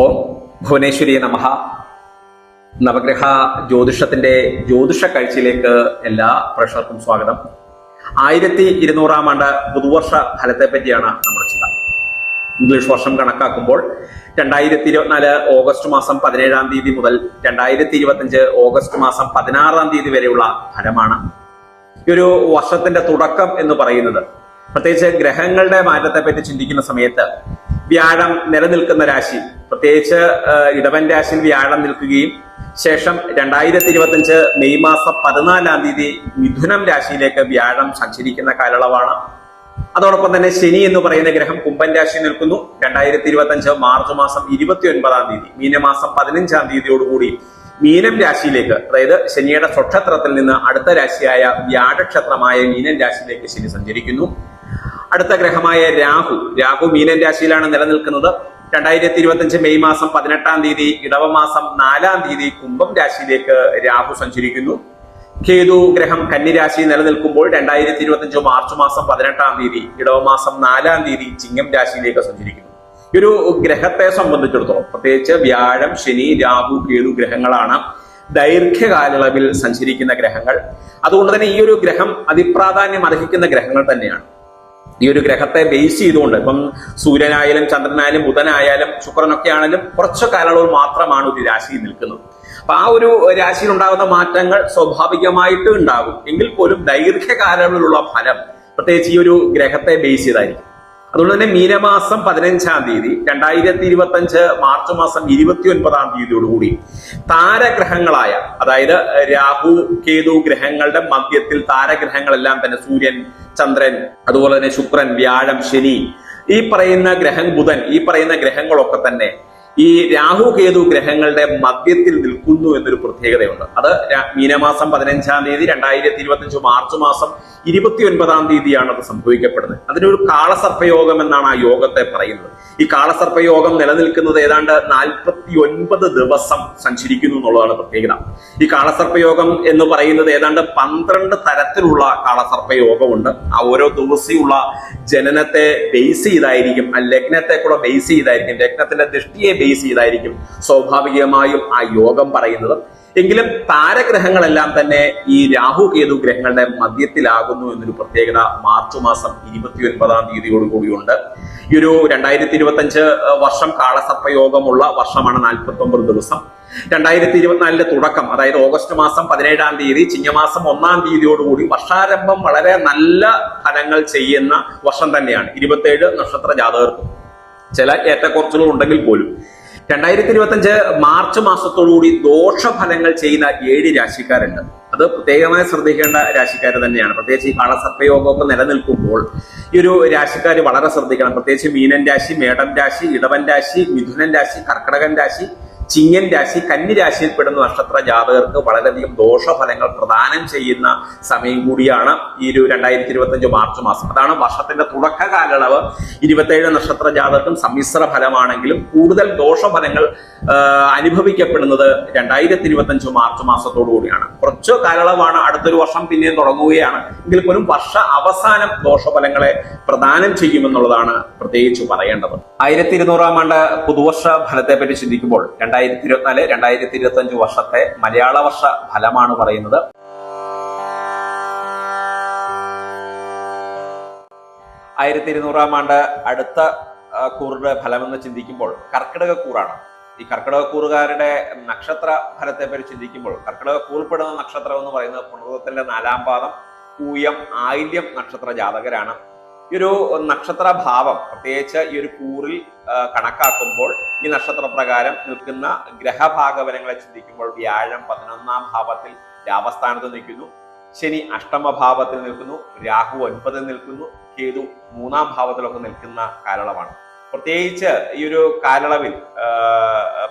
ഓം ഭുവനേശ്വരി നമഃ നവഗ്രഹ ജ്യോതിഷത്തിന്റെ ജ്യോതിഷ കാഴ്ചയിലേക്ക് എല്ലാ പ്രേക്ഷകർക്കും സ്വാഗതം. ആയിരത്തി ഇരുന്നൂറാം ആണ്ട് പുതുവർഷ ഫലത്തെ പറ്റിയാണ് നമ്മുടെ ചിന്ത. ഇംഗ്ലീഷ് വർഷം കണക്കാക്കുമ്പോൾ രണ്ടായിരത്തി ഇരുപത്തിനാല് ഓഗസ്റ്റ് മാസം പതിനേഴാം തീയതി മുതൽ രണ്ടായിരത്തി ഇരുപത്തിയഞ്ച് ഓഗസ്റ്റ് മാസം പതിനാറാം തീയതി വരെയുള്ള ഫലമാണ്. ഈ ഒരു വർഷത്തിന്റെ തുടക്കം എന്ന് പറയുന്നത്. പ്രത്യേകിച്ച് ഗ്രഹങ്ങളുടെ മാറ്റത്തെ പറ്റി ചിന്തിക്കുന്ന സമയത്ത് വ്യാഴം നിലനിൽക്കുന്ന രാശി. പ്രത്യേകിച്ച് ഇടവൻ രാശിയിൽ വ്യാഴം നിൽക്കുകയും ശേഷം രണ്ടായിരത്തി ഇരുപത്തിയഞ്ച് മെയ് മാസം പതിനാലാം തീയതി മിഥുനം രാശിയിലേക്ക് വ്യാഴം സഞ്ചരിക്കുന്ന കാലയളവാണ്. അതോടൊപ്പം തന്നെ ശനി എന്ന് പറയുന്ന ഗ്രഹം കുംഭൻ രാശി നിൽക്കുന്നു. രണ്ടായിരത്തി ഇരുപത്തി അഞ്ച് മാർച്ച് മാസം ഇരുപത്തി ഒൻപതാം തീയതി മീനമാസം പതിനഞ്ചാം തീയതിയോടുകൂടി മീനം രാശിയിലേക്ക് അതായത് ശനിയുടെ സ്വക്ഷത്രത്തിൽ നിന്ന് അടുത്ത രാശിയായ വ്യാഴക്ഷത്രമായ മീനൻ രാശിയിലേക്ക് ശനി സഞ്ചരിക്കുന്നു. അടുത്ത ഗ്രഹമായ രാഹു രാഹു മീനൻ രാശിയിലാണ് നിലനിൽക്കുന്നത്. രണ്ടായിരത്തി ഇരുപത്തി അഞ്ച് മെയ് മാസം പതിനെട്ടാം തീയതി ഇടവമാസം നാലാം തീയതി കുംഭം രാശിയിലേക്ക് രാഹു സഞ്ചരിക്കുന്നു. കേതു ഗ്രഹം കന്നിരാശി നിലനിൽക്കുമ്പോൾ രണ്ടായിരത്തി ഇരുപത്തി അഞ്ച് മാർച്ച് മാസം പതിനെട്ടാം തീയതി ഇടവമാസം നാലാം തീയതി ചിങ്ങം രാശിയിലേക്ക് സഞ്ചരിക്കുന്നു. ഈ ഒരു ഗ്രഹത്തെ സംബന്ധിച്ചിടത്തോളം പ്രത്യേകിച്ച് വ്യാഴം ശനി രാഹു കേതു ഗ്രഹങ്ങളാണ് ദൈർഘ്യകാലയളവിൽ സഞ്ചരിക്കുന്ന ഗ്രഹങ്ങൾ. അതുകൊണ്ട് തന്നെ ഈ ഒരു ഗ്രഹം അതിപ്രാധാന്യം അർഹിക്കുന്ന ഗ്രഹങ്ങൾ തന്നെയാണ്. ഈ ഒരു ഗ്രഹത്തെ ബേസ് ചെയ്തുകൊണ്ട് ഇപ്പം സൂര്യനായാലും ചന്ദ്രനായാലും ബുധനായാലും ശുക്രനൊക്കെ ആണെങ്കിലും കുറച്ച് കാലയളവ് മാത്രമാണ് ഒരു രാശിയിൽ നിൽക്കുന്നത്. അപ്പൊ ആ ഒരു രാശിയിൽ ഉണ്ടാകുന്ന മാറ്റങ്ങൾ സ്വാഭാവികമായിട്ട് ഉണ്ടാകും. എങ്കിൽ പോലും ദൈർഘ്യകാലങ്ങളിലുള്ള ഫലം പ്രത്യേകിച്ച് ഈ ഒരു ഗ്രഹത്തെ ബേസ് ചെയ്തായിരിക്കും. അതുകൊണ്ട് തന്നെ മീനമാസം പതിനഞ്ചാം തീയതി രണ്ടായിരത്തി ഇരുപത്തി അഞ്ച് മാർച്ച് മാസം ഇരുപത്തി ഒൻപതാം തീയതിയോടുകൂടി താരഗ്രഹങ്ങളായ അതായത് രാഹു കേതു ഗ്രഹങ്ങളുടെ മധ്യത്തിൽ താരഗ്രഹങ്ങളെല്ലാം തന്നെ സൂര്യൻ ചന്ദ്രൻ അതുപോലെ തന്നെ ശുക്രൻ വ്യാഴം ശനി ഈ പറയുന്ന ഗ്രഹം ബുധൻ ഈ പറയുന്ന ഗ്രഹങ്ങളൊക്കെ തന്നെ ഈ രാഹു കേതു ഗ്രഹങ്ങളുടെ മധ്യത്തിൽ നിൽക്കുന്നു എന്നൊരു പ്രത്യേകതയുണ്ട്. അത് മീനമാസം പതിനഞ്ചാം തീയതി രണ്ടായിരത്തി ഇരുപത്തി അഞ്ച് മാർച്ച് മാസം ഇരുപത്തി ഒൻപതാം തീയതിയാണ് അത് സംഭവിക്കപ്പെടുന്നത്. അതിനൊരു കാളസർപ്പയോഗം എന്നാണ് ആ യോഗത്തെ പറയുന്നത്. ഈ കാളസർപ്പയോഗം നിലനിൽക്കുന്നത് ഏതാണ്ട് നാൽപ്പത്തി ഒൻപത് ദിവസം സഞ്ചരിക്കുന്നു എന്നുള്ളതാണ് പ്രത്യേകത. ഈ കാളസർപ്പയോഗം എന്ന് പറയുന്നത് ഏതാണ്ട് പന്ത്രണ്ട് തരത്തിലുള്ള കാളസർപ്പയോഗമുണ്ട്. ആ ഓരോ ദിവസമുള്ള ജനനത്തെ ബേസ് ചെയ്തായിരിക്കും ആ ലഗ്നത്തെ കൂടെ ബേസ് ചെയ്തായിരിക്കും ലഗ്നത്തിന്റെ ദൃഷ്ടിയെ ബേസ് ചെയ്തായിരിക്കും. സ്വാഭാവികമായും ആ യോഗം പറയുന്നത്. എങ്കിലും താരഗ്രഹങ്ങളെല്ലാം തന്നെ ഈ രാഹു കേതു ഗ്രഹങ്ങളുടെ മധ്യത്തിലാകുന്നു എന്നൊരു പ്രത്യേകത മാർച്ച് മാസം ഇരുപത്തി ഒൻപതാം തീയതിയോടുകൂടിയുണ്ട് ഈ ഒരു രണ്ടായിരത്തി ഇരുപത്തി അഞ്ച് വർഷം കാളസർപ്പയോഗമുള്ള വർഷമാണ് നാൽപ്പത്തി ഒമ്പത് ദിവസം. രണ്ടായിരത്തി ഇരുപത്തിനാലിന്റെ തുടക്കം അതായത് ഓഗസ്റ്റ് മാസം പതിനേഴാം തീയതി ചിങ്ങമാസം ഒന്നാം തീയതിയോടുകൂടി വർഷാരംഭം വളരെ നല്ല ഫലങ്ങൾ ചെയ്യുന്ന വർഷം തന്നെയാണ്. ഇരുപത്തേഴ് നക്ഷത്ര ജാതകർക്കും ചില ഏറ്റക്കുറച്ചുകൾ ഉണ്ടെങ്കിൽ പോലും രണ്ടായിരത്തി ഇരുപത്തി അഞ്ച് മാർച്ച് മാസത്തോടുകൂടി ദോഷഫലങ്ങൾ ചെയ്യുന്ന ഏഴ് രാശിക്കാരുണ്ട്. അത് പ്രത്യേകമായി ശ്രദ്ധിക്കേണ്ട രാശിക്കാർ തന്നെയാണ്. പ്രത്യേകിച്ച് ഈ കാളസർപ്പയോഗമൊക്കെ നിലനിൽക്കുമ്പോൾ ഈ ഒരു രാശിക്കാർ വളരെ ശ്രദ്ധിക്കണം. പ്രത്യേകിച്ച് മീനൻ രാശി മേടം രാശി ഇടവൻ രാശി മിഥുനൻ രാശി കർക്കടകൻ രാശി ചിങ്ങൻ രാശി കന്നി രാശിയിൽപ്പെടുന്ന നക്ഷത്ര ജാതകർക്ക് വളരെയധികം ദോഷഫലങ്ങൾ പ്രദാനം ചെയ്യുന്ന സമയം കൂടിയാണ് ഈ ഒരു രണ്ടായിരത്തി ഇരുപത്തി അഞ്ച് മാർച്ച് മാസം. അതാണ് വർഷത്തിന്റെ തുടക്ക കാലയളവ്. ഇരുപത്തേഴ് നക്ഷത്ര ജാതകർക്കും സമ്മിശ്ര ഫലമാണെങ്കിലും കൂടുതൽ ദോഷഫലങ്ങൾ അനുഭവിക്കപ്പെടുന്നത് രണ്ടായിരത്തി ഇരുപത്തി അഞ്ച് മാർച്ച് മാസത്തോടു കൂടിയാണ്. കുറച്ച് കാലയളവാണ് അടുത്തൊരു വർഷം പിന്നെയും തുടങ്ങുകയാണ്. എങ്കിൽ പോലും വർഷ അവസാനം ദോഷഫലങ്ങളെ പ്രദാനം ചെയ്യുമെന്നുള്ളതാണ് പ്രത്യേകിച്ച് പറയേണ്ടത്. ആയിരത്തി ഇരുന്നൂറാം ആണ്ട് പുതുവർഷ ഫലത്തെ പറ്റി ചിന്തിക്കുമ്പോൾ രണ്ടായിരത്തി ഇരുപത്തിനാല് രണ്ടായിരത്തി ഇരുപത്തി വർഷത്തെ മലയാള വർഷ ഫലമാണ് പറയുന്നത്. ആയിരത്തി ഇരുന്നൂറാം ആണ്ട് അടുത്ത കൂറിന്റെ ഫലമെന്ന് ചിന്തിക്കുമ്പോൾ കർക്കിടക കൂറാണ്. ഈ കർക്കിടക കൂറുകാരുടെ നക്ഷത്ര ഫലത്തെ പറ്റി ചിന്തിക്കുമ്പോൾ കർക്കിടക കൂറിൽപ്പെടുന്ന നക്ഷത്രം എന്ന് പറയുന്നത് പുണർവത്തിന്റെ നാലാം പാദം പൂയം ആയില്യം നക്ഷത്ര ജാതകരാണ്. ഈ ഒരു നക്ഷത്ര ഭാവം പ്രത്യേകിച്ച് ഈ ഒരു കൂറിൽ കണക്കാക്കുമ്പോൾ ഈ നക്ഷത്ര പ്രകാരം നിൽക്കുന്ന ഗ്രഹഭാഗവനങ്ങളെ ചിന്തിക്കുമ്പോൾ വ്യാഴം പതിനൊന്നാം ഭാവത്തിൽ രാവസ്ഥാനത്ത് നിൽക്കുന്നു. ശനി അഷ്ടമഭാവത്തിൽ നിൽക്കുന്നു. രാഹു ഒൻപതിൽ നിൽക്കുന്നു. കേതു മൂന്നാം ഭാവത്തിലൊക്കെ നിൽക്കുന്ന കാലയളവാണ്. പ്രത്യേകിച്ച് ഈ ഒരു കാലയളവിൽ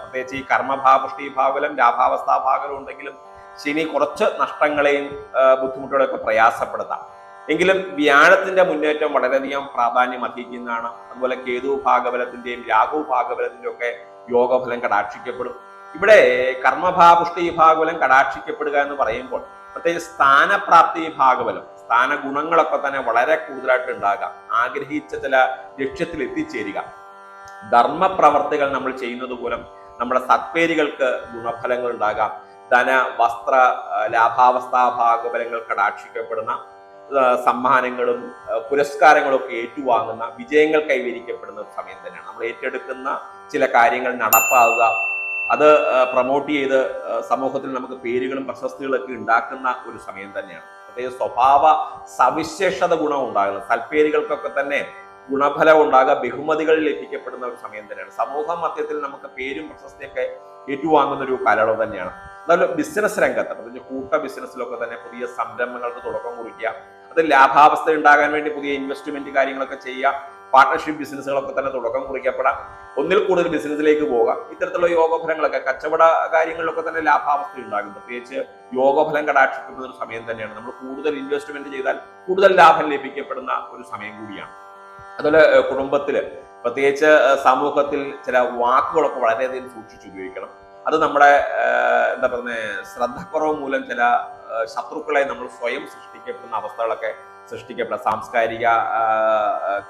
പ്രത്യേകിച്ച് ഈ കർമ്മഭാവപുഷ്ടി ഭാവലം ലാഭാവസ്ഥാ ഭാഗലും ഉണ്ടെങ്കിലും ശനി കുറച്ച് നഷ്ടങ്ങളെയും ബുദ്ധിമുട്ടുകളൊക്കെ പ്രയാസപ്പെടുത്താം. എങ്കിലും വ്യാഴത്തിന്റെ മുന്നേറ്റം വളരെയധികം പ്രാധാന്യം അർഹിക്കുന്നതാണ്. അതുപോലെ കേതു ഭാഗബലത്തിന്റെയും രാഹു ഭാഗബലത്തിന്റെയും ഒക്കെ യോഗഫലം കടാക്ഷിക്കപ്പെടും. ഇവിടെ കർമ്മഭാപുഷ്ടി ഭാഗബലം കടാക്ഷിക്കപ്പെടുക എന്ന് പറയുമ്പോൾ പ്രത്യേകിച്ച് സ്ഥാനപ്രാപ്തി ഭാഗബലം സ്ഥാന ഗുണങ്ങളൊക്കെ തന്നെ വളരെ കൂടുതലായിട്ട് ഉണ്ടാകാം. ആഗ്രഹിച്ച ചില ലക്ഷ്യത്തിൽ എത്തിച്ചേരുക. ധർമ്മപ്രവർത്തികൾ നമ്മൾ ചെയ്യുന്നത് മൂലം നമ്മുടെ സത്പേരികൾക്ക് ഗുണഫലങ്ങൾ ഉണ്ടാകാം. ധന വസ്ത്ര ലാഭാവസ്ഥ ഭാഗഫലങ്ങൾ കടാക്ഷിക്കപ്പെടുന്ന സമ്മാനങ്ങളും പുരസ്കാരങ്ങളും ഒക്കെ ഏറ്റുവാങ്ങുന്ന വിജയങ്ങൾ കൈവരിക്കപ്പെടുന്ന ഒരു സമയം തന്നെയാണ്. നമ്മൾ ഏറ്റെടുക്കുന്ന ചില കാര്യങ്ങൾ നടപ്പാവുക അത് പ്രൊമോട്ട് ചെയ്ത് സമൂഹത്തിൽ നമുക്ക് പേരുകളും പ്രശസ്തികളൊക്കെ ഉണ്ടാക്കുന്ന ഒരു സമയം തന്നെയാണ്. പ്രത്യേക സ്വഭാവ സവിശേഷത ഗുണം ഉണ്ടാകുന്നത്. സൽപ്പേരുകൾക്കൊക്കെ തന്നെ ഗുണഫലം ഉണ്ടാകുക ബഹുമതികൾ ലഭിക്കപ്പെടുന്ന ഒരു സമയം തന്നെയാണ്. സമൂഹ മധ്യത്തിൽ നമുക്ക് പേരും പ്രശസ്തിയൊക്കെ ഏറ്റുവാങ്ങുന്ന ഒരു കാലയളവ് തന്നെയാണ്. എന്നാലും ബിസിനസ് രംഗത്ത് കൂട്ട ബിസിനസ്സിലൊക്കെ തന്നെ പുതിയ സംരംഭങ്ങൾക്ക് തുടക്കം കുറിക്കുക അത് ലാഭാവസ്ഥ ഉണ്ടാകാൻ വേണ്ടി പുതിയ ഇൻവെസ്റ്റ്മെന്റ് കാര്യങ്ങളൊക്കെ ചെയ്യുക. പാർട്ണർഷിപ്പ് ബിസിനസ്സുകളൊക്കെ തന്നെ തുടക്കം കുറിക്കപ്പെടാം. ഒന്നിൽ കൂടുതൽ ബിസിനസ്സിലേക്ക് പോകാം. ഇത്തരത്തിലുള്ള യോഗഫലങ്ങളൊക്കെ കച്ചവട കാര്യങ്ങളിലൊക്കെ തന്നെ ലാഭാവസ്ഥ ഉണ്ടാകും. പ്രത്യേകിച്ച് യോഗഫലം കടാക്ഷിക്കുന്ന ഒരു സമയം തന്നെയാണ്. നമ്മൾ കൂടുതൽ ഇൻവെസ്റ്റ്മെന്റ് ചെയ്താൽ കൂടുതൽ ലാഭം ലഭിക്കപ്പെടുന്ന ഒരു സമയം കൂടിയാണ്. അതുപോലെ കുടുംബത്തിൽ പ്രത്യേകിച്ച് സമൂഹത്തിൽ ചില വാക്കുകളൊക്കെ വളരെയധികം സൂക്ഷിച്ചുപയോഗിക്കണം അത് നമ്മുടെ എന്താ പറയുന്നത് ശ്രദ്ധക്കുറവ് മൂലം ചില ശത്രുക്കളെ നമ്മൾ സ്വയം സൃഷ്ടിക്കപ്പെടുന്ന അവസ്ഥകളൊക്കെ സൃഷ്ടിക്കപ്പെടാം. സാംസ്കാരിക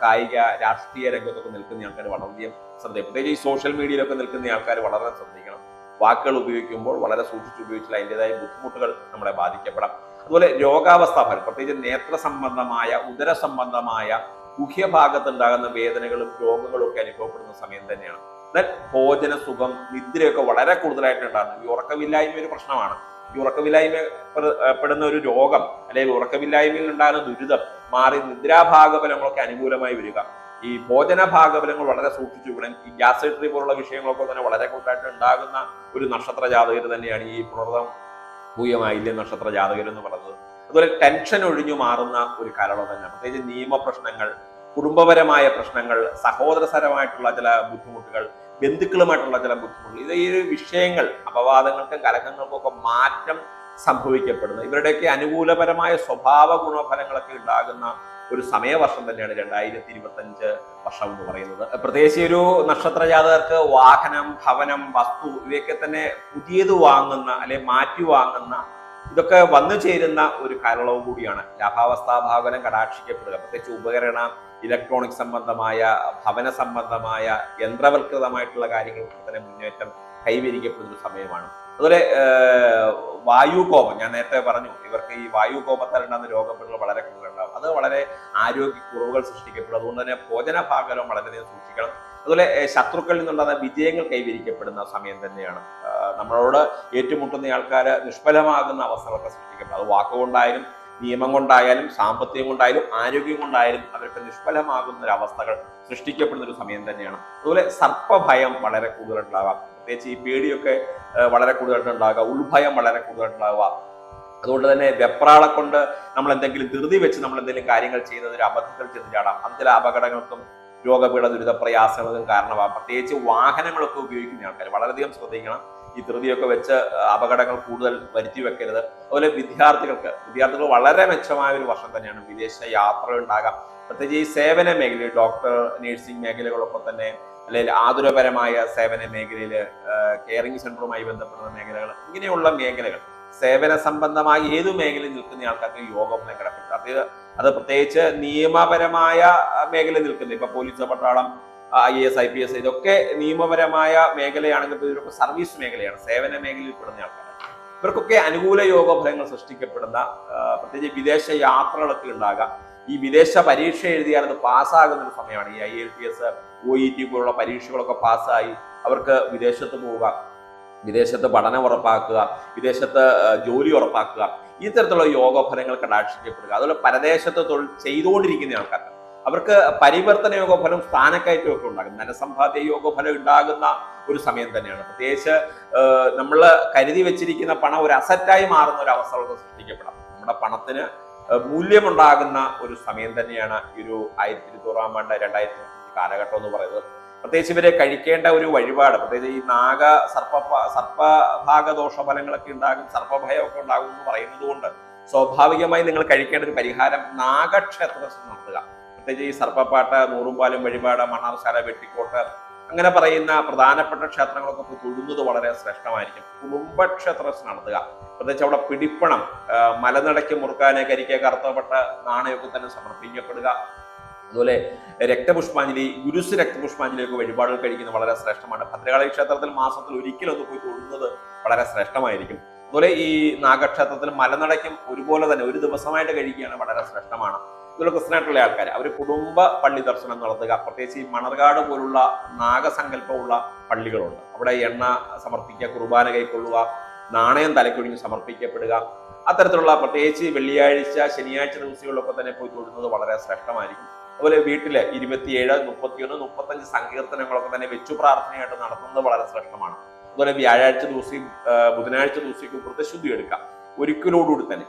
കായിക രാഷ്ട്രീയ രംഗത്തൊക്കെ നിൽക്കുന്ന ആൾക്കാർ വളരെയധികം ശ്രദ്ധിക്കും പ്രത്യേകിച്ച് ഈ സോഷ്യൽ മീഡിയയിലൊക്കെ നിൽക്കുന്ന ആൾക്കാർ വളരെ ശ്രദ്ധിക്കണം. വാക്കുകൾ ഉപയോഗിക്കുമ്പോൾ വളരെ സൂക്ഷിച്ച് ഉപയോഗിച്ചാൽ അതിന്റെതായ ബുദ്ധിമുട്ടുകൾ നമ്മളെ ബാധിക്കപ്പെടാം. അതുപോലെ രോഗാവസ്ഥ ഫലം പ്രത്യേകിച്ച് നേത്ര സംബന്ധമായ ഉദര സംബന്ധമായ ഗുഹ്യഭാഗത്തുണ്ടാകുന്ന വേദനകളും രോഗങ്ങളും ഒക്കെ അനുഭവപ്പെടുന്ന സമയം തന്നെയാണ്. ഭോജന സുഖം നിദ്രയൊക്കെ വളരെ കൂടുതലായിട്ട് ഉണ്ടാകുന്നത് ഈ ഉറക്കമില്ലായ്മ ഒരു പ്രശ്നമാണ്. ഈ ഉറക്കമില്ലായ്മ പെടുന്ന ഒരു രോഗം അല്ലെങ്കിൽ ഉറക്കമില്ലായ്മയിൽ ഉണ്ടാകുന്ന ദുരിതം മാറി നിദ്രാഭാഗഫലങ്ങളൊക്കെ അനുകൂലമായി വരിക. ഈ ഭോജന ഭാഗഫലങ്ങൾ വളരെ സൂക്ഷിച്ചു വിടാൻ ഈ ഗ്യാസൈട്രി പോലുള്ള വിഷയങ്ങളൊക്കെ തന്നെ വളരെ കൂടുതലായിട്ട് ഉണ്ടാകുന്ന ഒരു നക്ഷത്ര ജാതകർ തന്നെയാണ് ഈ പുണർതം ഭൂയമായില്ല നക്ഷത്ര ജാതകർ എന്ന് പറയുന്നത്. അതുപോലെ ടെൻഷൻ ഒഴിഞ്ഞു മാറുന്ന ഒരു കാലയളവ് തന്നെ പ്രത്യേകിച്ച് നിയമ പ്രശ്നങ്ങൾ കുടുംബപരമായ പ്രശ്നങ്ങൾ സഹോദരസരമായിട്ടുള്ള ചില ബുദ്ധിമുട്ടുകൾ ബന്ധുക്കളുമായിട്ടുള്ള ചില ബുദ്ധിമുട്ടുകൾ ഇത് വിഷയങ്ങൾ അപവാദങ്ങൾക്കും കലഹങ്ങൾക്കും ഒക്കെ മാറ്റം സംഭവിക്കപ്പെടുന്നത് ഇവരുടെയൊക്കെ അനുകൂലപരമായ സ്വഭാവ ഗുണഫലങ്ങളൊക്കെ ഉണ്ടാകുന്ന ഒരു സമയവർഷം തന്നെയാണ് രണ്ടായിരത്തി ഇരുപത്തി അഞ്ച് വർഷം എന്ന് പറയുന്നത്. പ്രത്യേകിച്ച് ഒരു നക്ഷത്ര ജാതകർക്ക് വാഹനം ഭവനം വസ്തു ഇവയൊക്കെ തന്നെ പുതിയത് വാങ്ങുന്ന അല്ലെ മാറ്റി വാങ്ങുന്ന ഇതൊക്കെ വന്നു ചേരുന്ന ഒരു കാലളവും കൂടിയാണ്. ലാഭാവസ്ഥാ ഭാവനം കടാക്ഷിക്കപ്പെടുക പ്രത്യേകിച്ച് ഉപകരണ ഇലക്ട്രോണിക് സംബന്ധമായ ഭവന സംബന്ധമായ യന്ത്രവൽകൃതമായിട്ടുള്ള കാര്യങ്ങൾക്ക് തന്നെ മുന്നേറ്റം കൈവരിക്കപ്പെടുന്ന സമയമാണ്. അതുപോലെ വായുകോപം. ഞാൻ നേരത്തെ പറഞ്ഞു ഇവർക്ക് ഈ വായുകോപത്താൽ ഉണ്ടാകുന്ന രോഗപ്പെടുകൾ വളരെ കൂടുതലുണ്ടാകും അത് വളരെ ആരോഗ്യക്കുറവുകൾ സൃഷ്ടിക്കപ്പെടും. അതുകൊണ്ട് തന്നെ ഭോജന ഭാഗവും വളരെയധികം സൂക്ഷിക്കണം. അതുപോലെ ശത്രുക്കളിൽ നിന്നുണ്ടാകുന്ന വിജയങ്ങൾ കൈവരിക്കപ്പെടുന്ന സമയം തന്നെയാണ്. നമ്മളോട് ഏറ്റുമുട്ടുന്ന ആൾക്കാർ നിഷ്ഫലമാകുന്ന അവസ്ഥകളൊക്കെ സൃഷ്ടിക്കപ്പെടും. അത് വാക്കുകൊണ്ടായാലും നിയമം കൊണ്ടായാലും സാമ്പത്തികം കൊണ്ടായാലും ആരോഗ്യം കൊണ്ടായാലും അവർക്ക് നിഷ്ഫലമാകുന്ന ഒരു അവസ്ഥകൾ സൃഷ്ടിക്കപ്പെടുന്ന ഒരു സമയം തന്നെയാണ്. അതുപോലെ സർപ്പഭയം വളരെ കൂടുതലുണ്ടാകാം പ്രത്യേകിച്ച് ഈ പേടിയൊക്കെ വളരെ കൂടുതലായിട്ട് ഉണ്ടാകുക ഉൾഭയം വളരെ കൂടുതലായിട്ടുണ്ടാവുക അതുകൊണ്ട് തന്നെ വെപ്രാളെ കൊണ്ട് നമ്മൾ എന്തെങ്കിലും ധൃതി വെച്ച് നമ്മൾ എന്തെങ്കിലും കാര്യങ്ങൾ ചെയ്യുന്നത് ഒരു അബദ്ധത്തിൽ ചെന്ന് ചാടാം അത് ചില അപകടങ്ങൾക്കും രോഗപീഠ ദുരിത പ്രയാസങ്ങൾക്കും കാരണമാകും പ്രത്യേകിച്ച് വാഹനങ്ങളൊക്കെ ഉപയോഗിക്കുന്ന ആൾക്കാർ വളരെയധികം ശ്രദ്ധിക്കണം. ഈ ധൃതിയൊക്കെ വെച്ച് അപകടങ്ങൾ കൂടുതൽ വരുത്തി വെക്കരുത്. അതുപോലെ വിദ്യാർത്ഥികൾക്ക് വിദ്യാർത്ഥികൾ വളരെ മെച്ചമായ ഒരു വർഷം തന്നെയാണ് വിദേശ യാത്ര ഉണ്ടാകാം. പ്രത്യേകിച്ച് ഈ സേവന മേഖലയിൽ ഡോക്ടർ നഴ്സിംഗ് മേഖലകളൊക്കെ തന്നെ അല്ലെങ്കിൽ ആതുരപരമായ സേവന മേഖലയിൽ കെയറിംഗ് സെന്ററുമായി ബന്ധപ്പെടുന്ന മേഖലകൾ ഇങ്ങനെയുള്ള മേഖലകൾ സേവന സംബന്ധമായി ഏത് മേഖലയിൽ നിൽക്കുന്ന ആൾക്കാർക്ക് യോഗം കിടപ്പുണ്ട്. അത് അത് പ്രത്യേകിച്ച് നിയമപരമായ മേഖലയിൽ നിൽക്കുന്നത് ഇപ്പൊ പോലീസ് പട്ടാളം I S I P S ഇതൊക്കെ നിയമപരമായ മേഖലയാണെങ്കിൽ ഇവരൊക്കെ സർവീസ് മേഖലയാണ് സേവന മേഖലയിൽ പെടുന്ന ആൾക്കാർ ഇവർക്കൊക്കെ അനുകൂല യോഗഫലങ്ങൾ സൃഷ്ടിക്കപ്പെടുന്ന പ്രത്യേകിച്ച് വിദേശ യാത്രകളൊക്കെ ഉണ്ടാകാം ഈ വിദേശ പരീക്ഷ എഴുതിയാൽ അത് പാസ്സാകുന്ന ഒരു സമയമാണ്. ഈ I L P S O E T പോലുള്ള പരീക്ഷകളൊക്കെ പാസ്സായി അവർക്ക് വിദേശത്ത് പോവുക വിദേശത്ത് പഠനം ഉറപ്പാക്കുക വിദേശത്ത് ജോലി ഉറപ്പാക്കുക. ഇത്തരത്തിലുള്ള തരത്തിലുള്ള യോഗഫലങ്ങൾ കടാക്ഷിക്കപ്പെടുക. അതുപോലെ പരദേശത്ത് തൊഴിൽ ചെയ്തുകൊണ്ടിരിക്കുന്ന ആൾക്കാർക്ക് അവർക്ക് പരിവർത്തന യോഗഫലം സ്ഥാനക്കയറ്റം ഒക്കെ ഉണ്ടാകും. ധനസമ്പാദ്യ യോഗഫലം ഉണ്ടാകുന്ന ഒരു സമയം തന്നെയാണ്. പ്രത്യേകിച്ച് നമ്മൾ കരുതി വെച്ചിരിക്കുന്ന പണം ഒരു അസറ്റായി മാറുന്ന ഒരു അവസ്ഥ അവർക്ക് സൃഷ്ടിക്കപ്പെടാം. നമ്മുടെ പണത്തിന് മൂല്യമുണ്ടാകുന്ന ഒരു സമയം തന്നെയാണ് ഈ ഒരു ആയിരത്തി ഇരുന്നൂറാം ആണ്ട് രണ്ടായിരത്തി കാലഘട്ടം എന്ന് പറയുന്നത്. പ്രത്യേകിച്ച് ഇവരെ കഴിക്കേണ്ട ഒരു വഴിപാട് പ്രത്യേകിച്ച് ഈ നാഗ സർപ്പ സർപ്പഭാഗദോഷ ഫലങ്ങളൊക്കെ ഉണ്ടാകും സർപ്പഭയമൊക്കെ ഉണ്ടാകും എന്ന് പറയുന്നത് കൊണ്ട് സ്വാഭാവികമായി നിങ്ങൾ കഴിക്കേണ്ട ഒരു പരിഹാരം നാഗക്ഷേത്ര നടത്തുക. പ്രത്യേകിച്ച് ഈ സർപ്പപ്പാട്ട് നൂറുംപാലും വഴിപാട് മണ്ണാർശാല വെട്ടിക്കോട്ട് അങ്ങനെ പറയുന്ന പ്രധാനപ്പെട്ട ക്ഷേത്രങ്ങളൊക്കെ തൊഴുന്നത് വളരെ ശ്രേഷ്ഠമായിരിക്കും. കുടുംബക്ഷേത്ര നടത്തുക. പ്രത്യേകിച്ച് അവിടെ പിടിപ്പണം മലനടയ്ക്ക് മുറുക്കാന് കരിക്ക് കറുത്തപ്പെട്ട നാണയമൊക്കെ തന്നെ സമർപ്പിക്കപ്പെടുക. അതുപോലെ രക്തപുഷ്പാഞ്ജലി ഗുരുസ് രക്തപുഷ്പാഞ്ജലിയൊക്കെ വഴിപാടുകൾ കഴിക്കുന്നത് വളരെ ശ്രേഷ്ഠമാണ്. ഭദ്രകാളി ക്ഷേത്രത്തിൽ മാസത്തിൽ ഒരിക്കലൊന്ന് പോയി തൊഴുന്നത് വളരെ ശ്രേഷ്ഠമായിരിക്കും. അതുപോലെ ഈ നാഗക്ഷേത്രത്തിൽ മലനടയ്ക്കും ഒരുപോലെ തന്നെ ഒരു ദിവസമായിട്ട് കഴിക്കുകയാണ് വളരെ ശ്രേഷ്ഠമാണ്. ഇതുപോലെ ക്രിസ്ത്യനായിട്ടുള്ള ആൾക്കാർ അവർ കുടുംബ പള്ളി ദർശനം നടത്തുക. പ്രത്യേകിച്ച് ഈ മണർകാട് പോലുള്ള നാഗസങ്കല്പമുള്ള പള്ളികളുണ്ട്. അവിടെ എണ്ണ സമർപ്പിക്കുക കുർബാന കൈക്കൊള്ളുക നാണയം തലക്കൊഴിഞ്ഞ് സമർപ്പിക്കപ്പെടുക. അത്തരത്തിലുള്ള പ്രത്യേകിച്ച് വെള്ളിയാഴ്ച ശനിയാഴ്ച ദിവസങ്ങളിലൊക്കെ തന്നെ പോയി തൊഴുന്നത് വളരെ ശ്രേഷ്ഠമായിരിക്കും. അതുപോലെ വീട്ടിൽ ഇരുപത്തിയേഴ് മുപ്പത്തിയൊന്ന് മുപ്പത്തഞ്ച് സങ്കീർത്തനങ്ങളൊക്കെ തന്നെ വെച്ചു പ്രാർത്ഥനയായിട്ട് നടത്തുന്നത് വളരെ ശ്രേഷ്ഠമാണ്. അതുപോലെ വ്യാഴാഴ്ച ദിവസം ബുധനാഴ്ച ദിവസത്തേക്ക് വൃത്തശുദ്ധി എടുക്കാം ഒരിക്കലോടുകൂടി തന്നെ.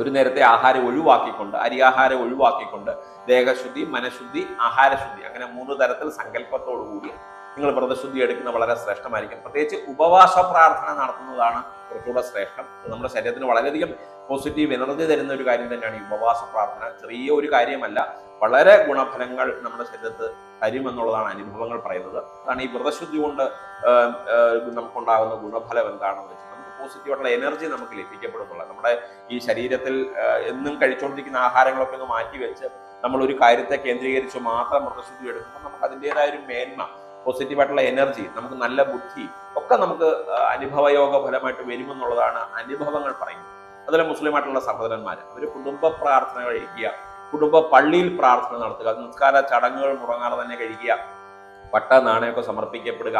ഒരു നേരത്തെ ആഹാരം ഒഴിവാക്കിക്കൊണ്ട് അരിയാഹാരം ഒഴിവാക്കിക്കൊണ്ട് ദേഹശുദ്ധി മനഃശുദ്ധി ആഹാരശുദ്ധി അങ്ങനെ മൂന്ന് തരത്തിൽ സങ്കല്പത്തോടു കൂടി നിങ്ങൾ വ്രതശുദ്ധി എടുക്കുന്ന വളരെ ശ്രേഷ്ഠമായിരിക്കും. പ്രത്യേകിച്ച് ഉപവാസ പ്രാർത്ഥന നടത്തുന്നതാണ് കുറച്ചുകൂടെ ശ്രേഷ്ഠം. നമ്മുടെ ശരീരത്തിന് വളരെയധികം പോസിറ്റീവ് എനർജി തരുന്ന ഒരു കാര്യം തന്നെയാണ് ഈ ഉപവാസ പ്രാർത്ഥന. ചെറിയ ഒരു കാര്യമല്ല വളരെ ഗുണഫലങ്ങൾ നമ്മുടെ ശരീരത്ത് തരുമെന്നുള്ളതാണ് അനുഭവങ്ങൾ പറയുന്നത്. അതാണ് ഈ വ്രതശുദ്ധി കൊണ്ട് നമുക്കുണ്ടാകുന്ന ഗുണഫലം എന്താണെന്ന് വെച്ചാൽ പോസിറ്റീവായിട്ടുള്ള എനർജി നമുക്ക് ലഭിക്കപ്പെടുന്നുള്ളത് നമ്മുടെ ഈ ശരീരത്തിൽ എന്നും കഴിച്ചുകൊണ്ടിരിക്കുന്ന ആഹാരങ്ങളൊക്കെ ഒന്ന് മാറ്റി വെച്ച് നമ്മൾ ഒരു കാര്യത്തെ കേന്ദ്രീകരിച്ച് മാത്രം വ്രതശുദ്ധി എടുക്കുമ്പോൾ നമുക്ക് അതിന്റെതായ ഒരു മേന്മ പോസിറ്റീവായിട്ടുള്ള എനർജി നമുക്ക് നല്ല ബുദ്ധി ഒക്കെ നമുക്ക് അനുഭവയോഗ ഫലമായിട്ട് വരുമെന്നുള്ളതാണ് അനുഭവങ്ങൾ പറയുന്നത്. അതുപോലെ മുസ്ലിമായിട്ടുള്ള സഹോദരന്മാർ അവർ കുടുംബ പ്രാർത്ഥന കഴിക്കുക കുടുംബ പള്ളിയിൽ പ്രാർത്ഥന നടത്തുക നിസ്കാര ചടങ്ങുകൾ മുടങ്ങാതെ തന്നെ കഴിക്കുക പട്ട നാണയമൊക്കെ സമർപ്പിക്കപ്പെടുക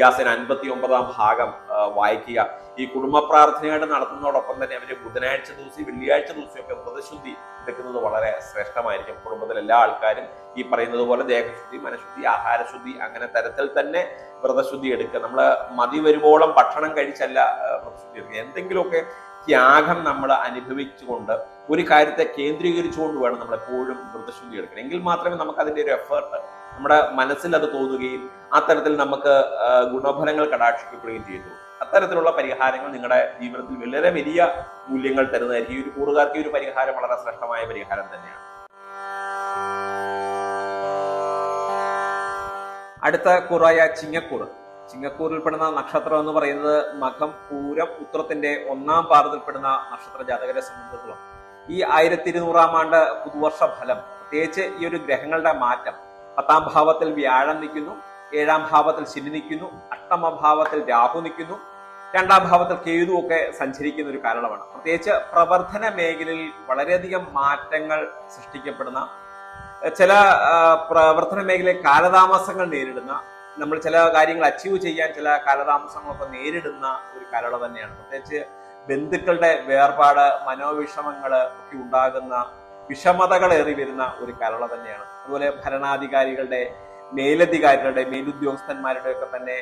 യാസിൻ അൻപത്തി ഒമ്പതാം ഭാഗം വായിക്കുക. ഈ കുടുംബ പ്രാർത്ഥനയായിട്ട് നടത്തുന്നതോടൊപ്പം തന്നെ അവർ ബുധനാഴ്ച ദിവസം വെള്ളിയാഴ്ച ദിവസമൊക്കെ വ്രതശുദ്ധി എടുക്കുന്നത് വളരെ ശ്രേഷ്ഠമായിരിക്കും. കുടുംബത്തിലെ എല്ലാ ആൾക്കാരും ഈ പറയുന്നത് പോലെ ദേഹശുദ്ധി മനഃശുദ്ധി ആഹാരശുദ്ധി അങ്ങനെ തരത്തിൽ തന്നെ വ്രതശുദ്ധി എടുക്കുക. നമ്മൾ മതി വരുവോളം ഭക്ഷണം കഴിച്ചല്ല വ്രതശുദ്ധി എടുക്കുക. എന്തെങ്കിലുമൊക്കെ ത്യാഗം നമ്മൾ അനുഭവിച്ചുകൊണ്ട് ഒരു കാര്യത്തെ കേന്ദ്രീകരിച്ചുകൊണ്ട് വേണം നമ്മൾ എപ്പോഴും വ്രതശുദ്ധി എടുക്കണം. എങ്കിൽ മാത്രമേ നമുക്ക് അതിന്റെ ഒരു എഫേർട്ട് നമ്മുടെ മനസ്സിൽ അത് തോന്നുകയും അത്തരത്തിൽ നമുക്ക് ഗുണഫലങ്ങൾ കടാക്ഷിക്കപ്പെടുകയും ചെയ്യുന്നു അത്തരത്തിലുള്ള പരിഹാരങ്ങൾ നിങ്ങളുടെ ജീവിതത്തിൽ വളരെ വലിയ മൂല്യങ്ങൾ തരുന്നതായിരിക്കും. ഒരു കൂറുകാർക്ക് ഒരു പരിഹാരം വളരെ ശ്രേഷ്ഠമായ പരിഹാരം തന്നെയാണ്. അടുത്ത കൂറായ ചിങ്ങക്കൂറ് ചിങ്ങക്കൂറിൽപ്പെടുന്ന നക്ഷത്രം എന്ന് പറയുന്നത് മകം പൂരം ഉത്രത്തിന്റെ ഒന്നാം പാദത്തിൽപ്പെടുന്ന നക്ഷത്ര ജാതകരെ സംബന്ധിച്ചിടത്തോളം. ഈ ആയിരത്തി ഇരുന്നൂറാം ആണ്ട് പുതുവർഷ ഫലം പ്രത്യേകിച്ച് ഈ ഒരു ഗ്രഹങ്ങളുടെ മാറ്റം പത്താം ഭാവത്തിൽ വ്യാഴം നിൽക്കുന്നു ഏഴാം ഭാവത്തിൽ ശനി നിൽക്കുന്നു അഷ്ടമ ഭാവത്തിൽ രാഹു നിൽക്കുന്നു. രണ്ടാം ഭാവത്തിൽ കേതു ഒക്കെ സഞ്ചരിക്കുന്ന ഒരു കാലയളവാണ്. പ്രത്യേകിച്ച് പ്രവർത്തന മേഖലയിൽ വളരെയധികം മാറ്റങ്ങൾ സൃഷ്ടിക്കപ്പെടുന്ന ചില പ്രവർത്തന മേഖലയിൽ കാലതാമസങ്ങൾ നേരിടുന്ന നമ്മൾ ചില കാര്യങ്ങൾ അച്ചീവ് ചെയ്യാൻ ചില കാലതാമസങ്ങളൊക്കെ നേരിടുന്ന ഒരു കാലയളവ് തന്നെയാണ്. പ്രത്യേകിച്ച് ബന്ധുക്കളുടെ വേർപാട് മനോവിഷമങ്ങൾ ഒക്കെ ഉണ്ടാകുന്ന വിഷമതകൾ ഏറി വരുന്ന ഒരു കാലയളവ് തന്നെയാണ്. അതുപോലെ ഭരണാധികാരികളുടെ മേലധികാരികളുടെ മേലുദ്യോഗസ്ഥന്മാരുടെ ഒക്കെ തന്നെ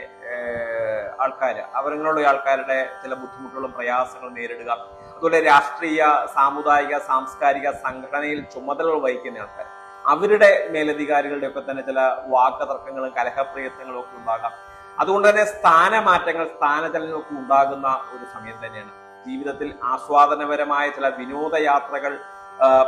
ആൾക്കാർ അവരങ്ങളുള്ള ആൾക്കാരുടെ ചില ബുദ്ധിമുട്ടുകളും പ്രയാസങ്ങളും നേരിടുക. അതുപോലെ രാഷ്ട്രീയ സാമുദായിക സാംസ്കാരിക സംഘടനയിൽ ചുമതലകൾ വഹിക്കുന്ന ആൾക്കാർ അവരുടെ മേലധികാരികളുടെ ഒക്കെ തന്നെ ചില വാക്കതർക്കങ്ങളും കലഹപ്രയത്നങ്ങളും ഒക്കെ ഉണ്ടാകാം. അതുകൊണ്ട് തന്നെ സ്ഥാനമാറ്റങ്ങൾ സ്ഥാനചലനമൊക്കെ ഉണ്ടാകുന്ന ഒരു സമയം തന്നെയാണ്. ജീവിതത്തിൽ ആസ്വാദനപരമായ ചില വിനോദയാത്രകൾ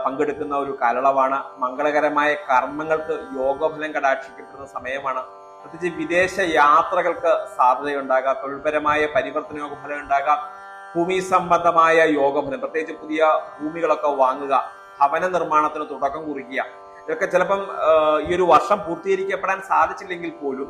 പങ്കെടുക്കുന്ന ഒരു കാലയളവാണ് മംഗളകരമായ കർമ്മങ്ങൾക്ക് യോഗഫലം കടാക്ഷിക്കപ്പെടുന്ന സമയമാണ്. പ്രത്യേകിച്ച് വിദേശ യാത്രകൾക്ക് സാധ്യതയുണ്ടാകാം. തൊഴിൽപരമായ പരിവർത്തന യോഗഫലം ഉണ്ടാകാം. ഭൂമി സംബന്ധമായ യോഗഫലം പ്രത്യേകിച്ച് പുതിയ ഭൂമികളൊക്കെ വാങ്ങുക ഭവന നിർമ്മാണത്തിന് തുടക്കം കുറിക്കുക. ഇതൊക്കെ ചിലപ്പം ഈ ഒരു വർഷം പൂർത്തീകരിക്കപ്പെടാൻ സാധിച്ചില്ലെങ്കിൽ പോലും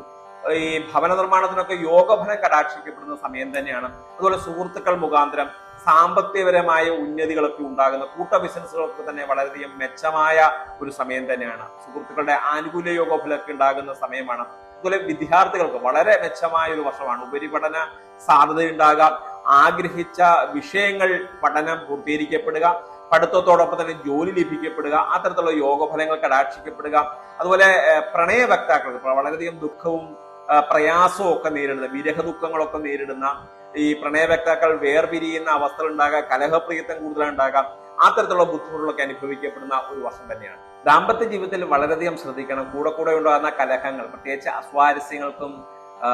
ഈ ഭവന നിർമ്മാണത്തിനൊക്കെ യോഗഫലം കടാക്ഷിക്കപ്പെടുന്ന സമയം തന്നെയാണ്. അതുപോലെ സുഹൃത്തുക്കൾ മുഖാന്തരം സാമ്പത്തികപരമായ ഉന്നതികളൊക്കെ ഉണ്ടാകുന്ന കൂട്ട ബിസിനസ്സുകളൊക്കെ തന്നെ വളരെയധികം മെച്ചമായ ഒരു സമയം തന്നെയാണ്. സുഹൃത്തുക്കളുടെ ആനുകൂല്യ യോഗഫലമൊക്കെ ഉണ്ടാകുന്ന സമയമാണ്. അതുപോലെ വിദ്യാർത്ഥികൾക്ക് വളരെ മെച്ചമായ ഒരു വർഷമാണ്. ഉപരിപഠന സാധ്യതയുണ്ടാകാം. ആഗ്രഹിച്ച വിഷയങ്ങൾ പഠനം പൂർത്തീകരിക്കപ്പെടുക. പഠിത്തത്തോടൊപ്പം തന്നെ ജോലി ലഭിക്കപ്പെടുക. അത്തരത്തിലുള്ള യോഗഫലങ്ങൾ കടാക്ഷിക്കപ്പെടുക. അതുപോലെ പ്രണയ വക്താക്കൾക്ക് വളരെയധികം ദുഃഖവും പ്രയാസവും ഒക്കെ നേരിടുന്ന വിരഹ ദുഃഖങ്ങളൊക്കെ നേരിടുന്ന ഈ പ്രണയ വക്താക്കൾ വേർപിരിയുന്ന അവസ്ഥ ഉണ്ടാകാം കലഹപ്രിയത്വം കൂടുതലുണ്ടാകാം അത്തരത്തിലുള്ള ബുദ്ധിമുട്ടുകളൊക്കെ അനുഭവിക്കപ്പെടുന്ന ഒരു വർഷം തന്നെയാണ്. ദാമ്പത്യ ജീവിതത്തിൽ വളരെയധികം ശ്രദ്ധിക്കണം. കൂടെ കൂടെ ഉണ്ടാകുന്ന കലഹങ്ങൾ പ്രത്യേകിച്ച് അസ്വാരസ്യങ്ങൾക്കും ആ,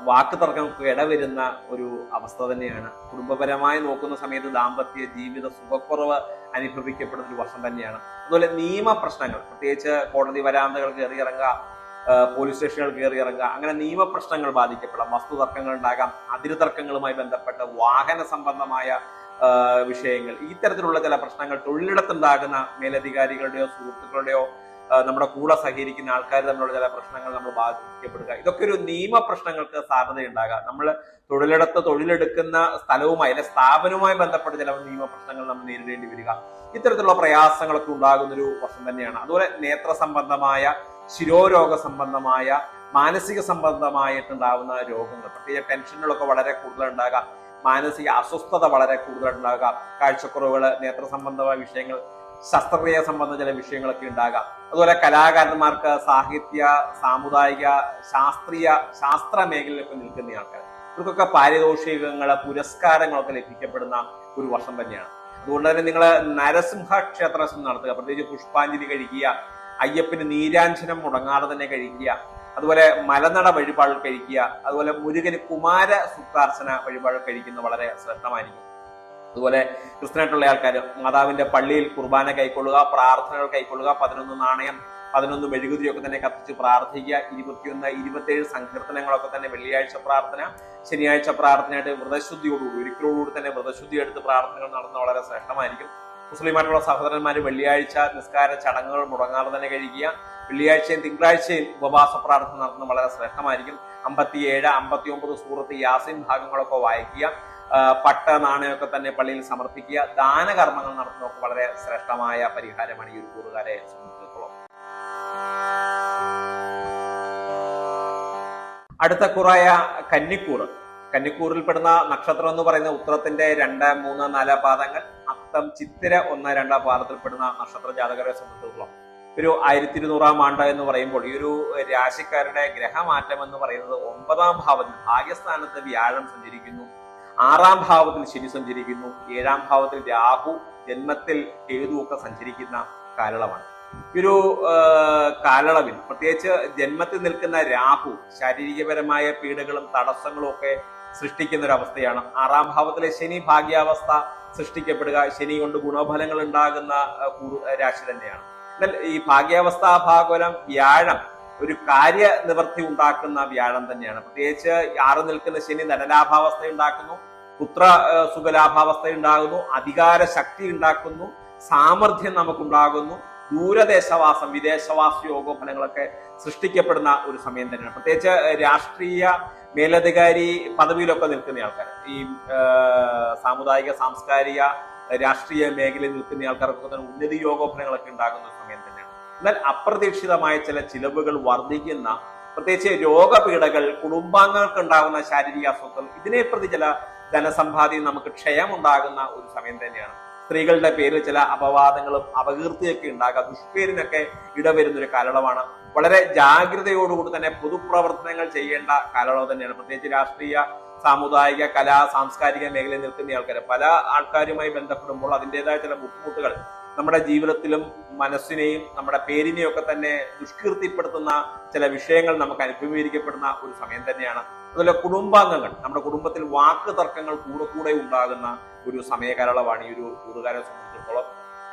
വാക്ക് തർക്കങ്ങൾക്കും ഇടവരുന്ന ഒരു അവസ്ഥ തന്നെയാണ്. കുടുംബപരമായി നോക്കുന്ന സമയത്ത് ദാമ്പത്യ ജീവിത സുഖക്കുറവ് അനുഭവിക്കപ്പെടുന്ന ഒരു വർഷം തന്നെയാണ്. അതുപോലെ നിയമ പ്രശ്നങ്ങൾ പ്രത്യേകിച്ച് കോടതി വരാന്തകൾ കയറി ഇറങ്ങുക ആ, പോലീസ് സ്റ്റേഷനുകൾ കയറി ഇറങ്ങുക. അങ്ങനെ നിയമപ്രശ്നങ്ങൾ ബാധിക്കപ്പെടാം. വസ്തു തർക്കങ്ങൾ ഉണ്ടാകാം അതിര് തർക്കങ്ങളുമായി ബന്ധപ്പെട്ട വാഹന സംബന്ധമായ വിഷയങ്ങൾ. ഇത്തരത്തിലുള്ള ചില പ്രശ്നങ്ങൾ തൊഴിലിടത്തുണ്ടാകുന്ന മേലധികാരികളുടെയോ സുഹൃത്തുക്കളുടെയോ നമ്മുടെ കൂടെ സഹകരിക്കുന്ന ആൾക്കാർ തമ്മിലുള്ള ചില പ്രശ്നങ്ങൾ നമ്മൾ ബാധിക്കപ്പെടുക. ഇതൊക്കെ ഒരു നിയമ പ്രശ്നങ്ങൾക്ക് സാധ്യതയുണ്ടാകാം. നമ്മൾ തൊഴിലിടത്ത് തൊഴിലെടുക്കുന്ന സ്ഥലവുമായി അല്ലെ സ്ഥാപനവുമായി ബന്ധപ്പെട്ട ചില നിയമ പ്രശ്നങ്ങൾ നമ്മൾ നേരിടേണ്ടി വരിക. ഇത്തരത്തിലുള്ള പ്രയാസങ്ങളൊക്കെ ഉണ്ടാകുന്ന ഒരു വർഷം തന്നെയാണ്. അതുപോലെ നേത്ര സംബന്ധമായ ശിരോരോഗ സംബന്ധമായ മാനസിക സംബന്ധമായിട്ടുണ്ടാകുന്ന രോഗങ്ങൾ പ്രത്യേകിച്ച് ടെൻഷനുകളൊക്കെ വളരെ കൂടുതൽ മാനസിക അസ്വസ്ഥത വളരെ കൂടുതൽ ഉണ്ടാകാം കാഴ്ചക്കുറവുകൾ നേത്ര സംബന്ധമായ വിഷയങ്ങൾ ശസ്ത്രക്രിയ സംബന്ധ ചില വിഷയങ്ങളൊക്കെ ഉണ്ടാകാം. അതുപോലെ കലാകാരന്മാർക്ക് സാഹിത്യ സാമുദായിക ശാസ്ത്രീയ ശാസ്ത്ര മേഖലയിലൊക്കെ നിൽക്കുന്ന ആൾക്കാർ ഇവർക്കൊക്കെ പാരിതോഷികങ്ങൾ പുരസ്കാരങ്ങളൊക്കെ ലഭിക്കപ്പെടുന്ന ഒരു വർഷം തന്നെയാണ്. അതുകൊണ്ട് തന്നെ നിങ്ങൾ നരസിംഹ ക്ഷേത്ര നടത്തുക പ്രത്യേകിച്ച് പുഷ്പാഞ്ജലി കഴിക്കുക അയ്യപ്പന് നീരാഞ്ജനം മുടങ്ങാതെ തന്നെ കഴിക്കുക. അതുപോലെ മലനട വഴിപാടുകൾ കഴിക്കുക. അതുപോലെ മുരുകന് കുമാര സുക്താർച്ചന വഴിപാടുകൾ കഴിക്കുന്നത് വളരെ ശ്രദ്ധമായിരിക്കും. അതുപോലെ ക്രിസ്ത്യനായിട്ടുള്ള ആൾക്കാർ മാതാവിന്റെ പള്ളിയിൽ കുർബാന കൈക്കൊള്ളുക പ്രാർത്ഥനകൾ കൈക്കൊള്ളുക പതിനൊന്ന് നാണയം പതിനൊന്ന് മെഴുകുതിരിയൊക്കെ തന്നെ കത്തിച്ച് പ്രാർത്ഥിക്കുക ഇരുപത്തിയൊന്ന് ഇരുപത്തിയേഴ് സങ്കീർത്തനങ്ങളൊക്കെ തന്നെ വെള്ളിയാഴ്ച പ്രാർത്ഥന ശനിയാഴ്ച പ്രാർത്ഥനയായിട്ട് വ്രതശുദ്ധിയോടുകൂടി ഒരിക്കലോടുകൂടി തന്നെ വ്രതശുദ്ധി എടുത്ത് പ്രാർത്ഥനകൾ നടന്ന വളരെ ശ്രേഷ്ഠമായിരിക്കും. മുസ്ലിമായിട്ടുള്ള സഹോദരന്മാർ വെള്ളിയാഴ്ച നിസ്കാര ചടങ്ങുകൾ മുടങ്ങാതെ തന്നെ കഴിക്കുക. വെള്ളിയാഴ്ചയും തിങ്കളാഴ്ചയും ഉപവാസ പ്രാർത്ഥന നടത്തുന്നത് വളരെ ശ്രേഷ്ഠമായിരിക്കും. അമ്പത്തിയേഴ് അമ്പത്തി ഒമ്പത് സൂറത്ത് യാസിൻ ഭാഗങ്ങളൊക്കെ വായിക്കുക. പട്ട നാണയമൊക്കെ തന്നെ പള്ളിയിൽ സമർപ്പിക്കുക. ദാനകർമ്മങ്ങൾ നടത്തുന്നതൊക്കെ വളരെ ശ്രേഷ്ഠമായ പരിഹാരമാണ് ഈ ഒരു കൂറുകാരെ സംബന്ധിച്ചിടത്തോളം. അടുത്ത കുറായ കന്നിക്കൂറ്. കന്നിക്കൂറിൽ പെടുന്ന നക്ഷത്രം എന്ന് പറയുന്ന ഉത്രത്തിന്റെ രണ്ട് മൂന്ന് നാല് പാദങ്ങൾ അത്തം ചിത്തിര ഒന്ന് രണ്ട് പാദത്തിൽ പെടുന്ന നക്ഷത്ര ജാതകരെ സംബന്ധിച്ചിടത്തോളം. ഒരു ആയിരത്തി ഇരുന്നൂറാം ആണ്ട് എന്ന് പറയുമ്പോൾ ഈ ഒരു രാശിക്കാരുടെ ഗ്രഹമാറ്റം എന്ന് പറയുന്നത് ഒമ്പതാം ഭാവത്തിൽ ഭാഗ്യസ്ഥാനത്ത് വ്യാഴം സഞ്ചരിക്കുന്നു. ആറാം ഭാവത്തിൽ ശനി സഞ്ചരിക്കുന്നു. ഏഴാം ഭാവത്തിൽ രാഹു ജന്മത്തിൽ കേതു ഒക്കെ സഞ്ചരിക്കുന്ന കാലളവാണ് ഈ ഒരു കാലളവിൽ പ്രത്യേകിച്ച് ജന്മത്തിൽ നിൽക്കുന്ന രാഹു ശാരീരികപരമായ പീഡകളും തടസ്സങ്ങളും ഒക്കെ സൃഷ്ടിക്കുന്ന ഒരു അവസ്ഥയാണ് ആറാം ഭാവത്തിലെ ശനി ഭാഗ്യാവസ്ഥ സൃഷ്ടിക്കപ്പെടുക ശനി കൊണ്ട് ഗുണഫലങ്ങൾ ഉണ്ടാകുന്ന രാശി തന്നെയാണ്. എന്നാൽ ഈ ഭാഗ്യാവസ്ഥ ഭാഗോലം വ്യാഴം ഒരു കാര്യനിവൃത്തി ഉണ്ടാക്കുന്ന വ്യാഴം തന്നെയാണ്. പ്രത്യേകിച്ച് ആറ് നിൽക്കുന്ന ശനി ധനലാഭാവസ്ഥ ഉണ്ടാക്കുന്നു പുത്ര സുഖലാഭാവസ്ഥ ഉണ്ടാകുന്നു അധികാര ശക്തി ഉണ്ടാക്കുന്നു സാമർഥ്യം നമുക്കുണ്ടാകുന്നു ദൂരദേശവാസം വിദേശവാസ യോഗഫലങ്ങളൊക്കെ സൃഷ്ടിക്കപ്പെടുന്ന ഒരു സമയം തന്നെയാണ്. പ്രത്യേകിച്ച് രാഷ്ട്രീയ മേലധികാരി പദവിയിലൊക്കെ നിൽക്കുന്ന ആൾക്കാർ ഈ സാമുദായിക സാംസ്കാരിക രാഷ്ട്രീയ മേഖലയിൽ നിൽക്കുന്ന ആൾക്കാർക്കൊക്കെ തന്നെ ഉന്നതി യോഗഫലങ്ങളൊക്കെ ഉണ്ടാകുന്ന സമയം തന്നെയാണ്. എന്നാൽ അപ്രതീക്ഷിതമായ ചില ചിലവുകൾ വർദ്ധിക്കുന്ന പ്രത്യേകിച്ച് രോഗപീഠകൾ കുടുംബാംഗങ്ങൾക്ക് ഉണ്ടാകുന്ന ശാരീരിക അസ്വസ്ഥകൾ ഇതിനെ പ്രതി ചില ധനസമ്പാദ്യം നമുക്ക് ക്ഷയമുണ്ടാകുന്ന ഒരു സമയം തന്നെയാണ്. സ്ത്രീകളുടെ പേരിൽ ചില അപവാദങ്ങളും അപകീർത്തിയൊക്കെ ഉണ്ടാകാം. ദുഷ്പേരിനൊക്കെ ഇടവരുന്ന ഒരു കാലയളവാണ്. വളരെ ജാഗ്രതയോടുകൂടി തന്നെ പൊതുപ്രവർത്തനങ്ങൾ ചെയ്യേണ്ട കാലയളവ് തന്നെയാണ്. പ്രത്യേകിച്ച് രാഷ്ട്രീയ സാമുദായിക കലാ സാംസ്കാരിക മേഖലയിൽ നിൽക്കുന്ന ആൾക്കാർ പല ആൾക്കാരുമായി ബന്ധപ്പെടുമ്പോൾ അതിന്റെതായ ചില ബുദ്ധിമുട്ടുകൾ നമ്മുടെ ജീവിതത്തിലും മനസ്സിനെയും നമ്മുടെ പേരിനെയും ഒക്കെ തന്നെ ദുഷ്കീർത്തിപ്പെടുത്തുന്ന ചില വിഷയങ്ങൾ നമുക്ക് അനുഭവീകരിക്കപ്പെടുന്ന ഒരു സമയം തന്നെയാണ്. അതുപോലെ കുടുംബാംഗങ്ങൾ നമ്മുടെ കുടുംബത്തിൽ വാക്ക് തർക്കങ്ങൾ കൂടെ കൂടെ ഉണ്ടാകുന്ന ഒരു സമയകാലളവാണ് ഈ ഒരു കൂറുകാരെ സംബന്ധിച്ചിടത്തോളം.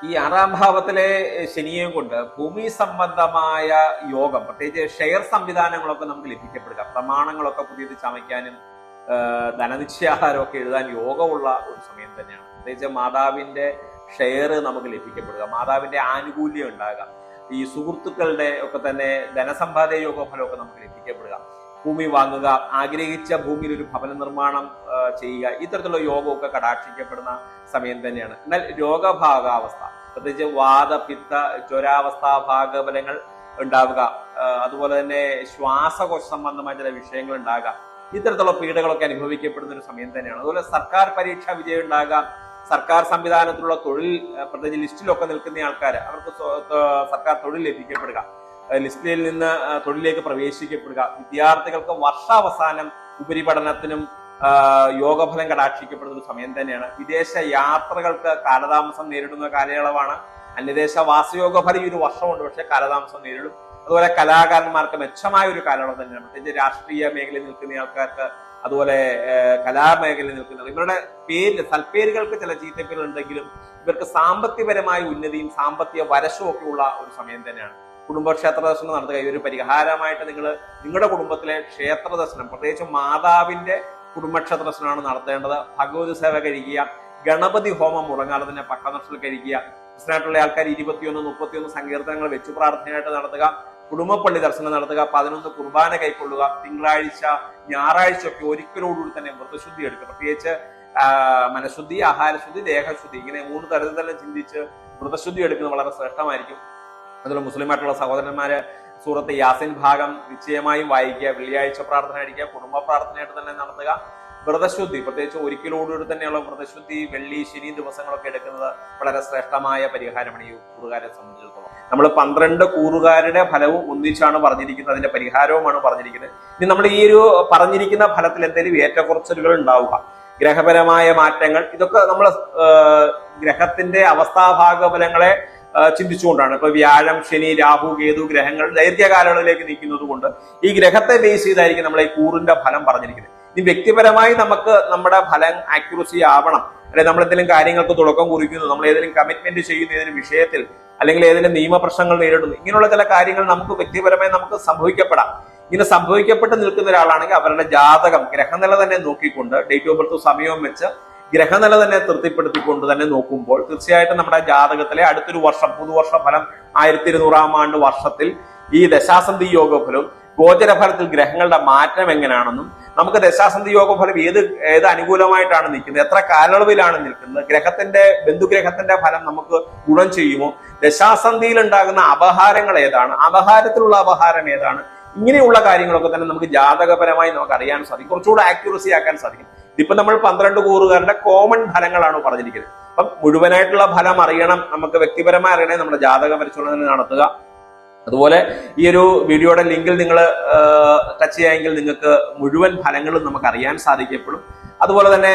ഈ ആറാം ഭാവത്തിലെ ശനിയെയും കൊണ്ട് ഭൂമി സംബന്ധമായ യോഗം പ്രത്യേകിച്ച് ഷെയർ സംവിധാനങ്ങളൊക്കെ നമുക്ക് ലഭിക്കപ്പെടുക. പ്രമാണങ്ങളൊക്കെ പുതിയത് ചമയ്ക്കാനും ധനനിശ്ചയാഹാരമൊക്കെ എഴുതാൻ യോഗമുള്ള ഒരു സമയം തന്നെയാണ്. പ്രത്യേകിച്ച് മാതാവിന്റെ ഷെയർ നമുക്ക് ലഭിക്കപ്പെടുക മാതാവിന്റെ ആനുകൂല്യം ഉണ്ടാകുക ഈ സുഹൃത്തുക്കളുടെ ഒക്കെ തന്നെ യോഗ യോഗഫലമൊക്കെ നമുക്ക് ലഭിക്കപ്പെടുക. ഭൂമി വാങ്ങുക ആഗ്രഹിച്ച ഭൂമിയിൽ ഒരു ഭവന നിർമ്മാണം ചെയ്യുക ഇത്തരത്തിലുള്ള യോഗമൊക്കെ കടാക്ഷിക്കപ്പെടുന്ന സമയം തന്നെയാണ്. എന്നാൽ രോഗഭാഗാവസ്ഥ പ്രത്യേകിച്ച് വാദ പിത്ത ജ്വരാവസ്ഥ ഭാഗഫലങ്ങൾ ഉണ്ടാവുക അതുപോലെ തന്നെ ശ്വാസകോശ സംബന്ധമായ ചില വിഷയങ്ങൾ ഉണ്ടാകുക ഇത്തരത്തിലുള്ള പീഡകളൊക്കെ അനുഭവിക്കപ്പെടുന്ന ഒരു സമയം തന്നെയാണ്. അതുപോലെ സർക്കാർ പരീക്ഷ വിജയം ഉണ്ടാകാം സർക്കാർ സംവിധാനത്തിലുള്ള തൊഴിൽ പ്രത്യേകിച്ച് ലിസ്റ്റിലൊക്കെ നിൽക്കുന്ന ആൾക്കാർ അവർക്ക് സർക്കാർ തൊഴിൽ ലഭിക്കപ്പെടുക ലിസ്റ്റിൽ നിന്ന് തൊഴിലേക്ക് പ്രവേശിക്കപ്പെടുക. വിദ്യാർത്ഥികൾക്ക് വർഷാവസാനം ഉപരിപഠനത്തിനും യോഗഫലം കടാക്ഷിക്കപ്പെടുന്ന ഒരു സമയം തന്നെയാണ്. വിദേശ യാത്രകൾക്ക് കാലതാമസം നേരിടുന്ന കാലയളവാണ്. അന്യദേശ വാസയോഗഫലം ഈ ഒരു വർഷമുണ്ട് പക്ഷേ കാലതാമസം നേരിടും. അതുപോലെ കലാകാരന്മാർക്ക് മെച്ചമായ ഒരു കാലയളവ് തന്നെയാണ്. പ്രത്യേകിച്ച് രാഷ്ട്രീയ മേഖലയിൽ നിൽക്കുന്ന ആൾക്കാർക്ക് അതുപോലെ കലാമേഖലയിൽ നിൽക്കുന്ന ഇവരുടെ പേര് സൽപ്പേരുകൾക്ക് ചില ചീത്തപ്പേരുകൾ ഉണ്ടെങ്കിലും ഇവർക്ക് സാമ്പത്തികപരമായ ഉന്നതിയും സാമ്പത്തിക വരശും ഒരു സമയം തന്നെയാണ്. കുടുംബക്ഷേത്ര ദർശനം നടത്തുക ഈ ഒരു പരിഹാരമായിട്ട് നിങ്ങൾ നിങ്ങളുടെ കുടുംബത്തിലെ ക്ഷേത്ര ദർശനം പ്രത്യേകിച്ച് മാതാവിന്റെ കുടുംബക്ഷേത്ര ദർശനമാണ് നടത്തേണ്ടത്. ഭഗവത് സേവ കഴിക്കുക ഗണപതി ഹോമം മുടങ്ങാതെ തന്നെ പട്ടനക്ഷൽ കഴിക്കുക. ക്രിസ്ത്യനായിട്ടുള്ള ആൾക്കാർ ഇരുപത്തിയൊന്ന് മുപ്പത്തിയൊന്ന് സങ്കീർത്തനങ്ങൾ വെച്ചു പ്രാർത്ഥനയായിട്ട് നടത്തുക. കുടുംബപ്പള്ളി ദർശനം നടത്തുക. പതിനൊന്ന് കുർബാന കൈക്കൊള്ളുക. തിങ്കളാഴ്ച ഞായറാഴ്ച ഒക്കെ ഒരിക്കലോടുകൂടി തന്നെ വ്രതശുദ്ധി എടുക്കുക. പ്രത്യേകിച്ച് മനഃശുദ്ധി ആഹാരശുദ്ധി ദേഹശുദ്ധി ഇങ്ങനെ മൂന്ന് തരത്തിൽ തന്നെ ചിന്തിച്ച് വ്രതശുദ്ധി എടുക്കുന്നത് വളരെ ശ്രേഷ്ഠമായിരിക്കും. അതുപോലെ മുസ്ലിമായിട്ടുള്ള സഹോദരന്മാര് സൂറത്ത് യാസിൻ ഭാഗം നിശ്ചയമായും വായിക്കുക വെള്ളിയാഴ്ച പ്രാർത്ഥന അടിക്കുക കുടുംബ പ്രാർത്ഥനയായിട്ട് തന്നെ നടത്തുക. വ്രതശുദ്ധി പ്രത്യേകിച്ച് ഒരിക്കലോടുകൂടി തന്നെയുള്ള വ്രതശുദ്ധി വെള്ളി ശനി ദിവസങ്ങളൊക്കെ എടുക്കുന്നത് വളരെ ശ്രേഷ്ഠമായ പരിഹാരമാണ് ഈ കൂറുകാരെ സംബന്ധിച്ചിടത്തോളം. നമ്മൾ പന്ത്രണ്ട് കൂറുകാരുടെ ഫലവും ഒന്നിച്ചാണ് പറഞ്ഞിരിക്കുന്നത് അതിന്റെ പരിഹാരവുമാണ് പറഞ്ഞിരിക്കുന്നത്. ഇനി നമ്മൾ ഈ ഒരു പറഞ്ഞിരിക്കുന്ന ഫലത്തിൽ എന്തെങ്കിലും ഏറ്റക്കുറച്ചിലുകൾ ഉണ്ടാവുക ഗ്രഹപരമായ മാറ്റങ്ങൾ ഇതൊക്കെ നമ്മൾ ഗ്രഹത്തിന്റെ അവസ്ഥാഭാഗഫലങ്ങളെ ചിന്തിച്ചുകൊണ്ടാണ്. ഇപ്പൊ വ്യാഴം ശനി രാഹു കേതു ഗ്രഹങ്ങൾ ദൈർഘ്യകാലങ്ങളിലേക്ക് നീക്കുന്നത് കൊണ്ട് ഈ ഗ്രഹത്തെ ബേസ് ചെയ്തായിരിക്കും നമ്മൾ ഈ കൂറിന്റെ ഫലം പറഞ്ഞിരിക്കുന്നത്. ഇനി വ്യക്തിപരമായി നമുക്ക് നമ്മുടെ ഫലം ആക്യുറസി ആവണം. അല്ലെങ്കിൽ നമ്മൾ എന്തെങ്കിലും കാര്യങ്ങൾക്ക് തുടക്കം കുറിക്കുന്നു നമ്മൾ ഏതെങ്കിലും കമ്മിറ്റ്മെന്റ് ചെയ്യുന്ന ഏതെങ്കിലും വിഷയത്തിൽ അല്ലെങ്കിൽ ഏതെങ്കിലും നിയമപ്രശ്നങ്ങൾ നേരിടുന്നു ഇങ്ങനെയുള്ള ചില കാര്യങ്ങൾ നമുക്ക് വ്യക്തിപരമായി നമുക്ക് സംഭവിക്കപ്പെടാം. ഇങ്ങനെ സംഭവിക്കപ്പെട്ട് നിൽക്കുന്ന ഒരാളാണെങ്കിൽ അവരുടെ ജാതകം ഗ്രഹനില തന്നെ നോക്കിക്കൊണ്ട് ഡേറ്റ് ഓഫ് ബർത്ത് സമയവും വെച്ച് ഗ്രഹനില തന്നെ തൃപ്തിപ്പെടുത്തിക്കൊണ്ട് തന്നെ നോക്കുമ്പോൾ തീർച്ചയായിട്ടും നമ്മുടെ ജാതകത്തിലെ അടുത്തൊരു വർഷം പുതുവർഷ ഫലം ആയിരത്തി ഇരുന്നൂറാം ആണ്ട് വർഷത്തിൽ ഈ ദശാസന്ധി യോഗഫലവും ഗോചരഫലത്തിൽ ഗ്രഹങ്ങളുടെ മാറ്റം എങ്ങനെയാണെന്നും നമുക്ക് ദശാസന്ധി യോഗഫലം ഏത് ഏത് അനുകൂലമായിട്ടാണ് നിൽക്കുന്നത് എത്ര കാലയളവിലാണ് നിൽക്കുന്നത് ഗ്രഹത്തിന്റെ ബന്ധുഗ്രഹത്തിന്റെ ഫലം നമുക്ക് ഗുണം ചെയ്യുമോ ദശാസന്ധിയിൽ ഉണ്ടാകുന്ന അപഹാരങ്ങൾ ഏതാണ് അപഹാരത്തിലുള്ള അപഹാരം ഏതാണ് ഇങ്ങനെയുള്ള കാര്യങ്ങളൊക്കെ തന്നെ നമുക്ക് ജാതകപരമായി നമുക്ക് അറിയാൻ സാധിക്കും കുറച്ചുകൂടെ ആക്യുറസി ആക്കാൻ സാധിക്കും. ഇതിപ്പോ നമ്മൾ പന്ത്രണ്ട് കൂറുകാരുടെ കോമൺ ഫലങ്ങളാണ് പറഞ്ഞിരിക്കുന്നത്. അപ്പം മുഴുവനായിട്ടുള്ള ഫലം അറിയണം നമുക്ക് വ്യക്തിപരമായി അറിയണേ നമ്മുടെ ജാതക പരിശോധന നടത്തുക. അതുപോലെ ഈ ഒരു വീഡിയോയുടെ ലിങ്കിൽ നിങ്ങൾ ടച്ച് ചെയ്യാമെങ്കിൽ നിങ്ങൾക്ക് മുഴുവൻ ഫലങ്ങളും നമുക്ക് അറിയാൻ സാധിക്കപ്പെടും. അതുപോലെ തന്നെ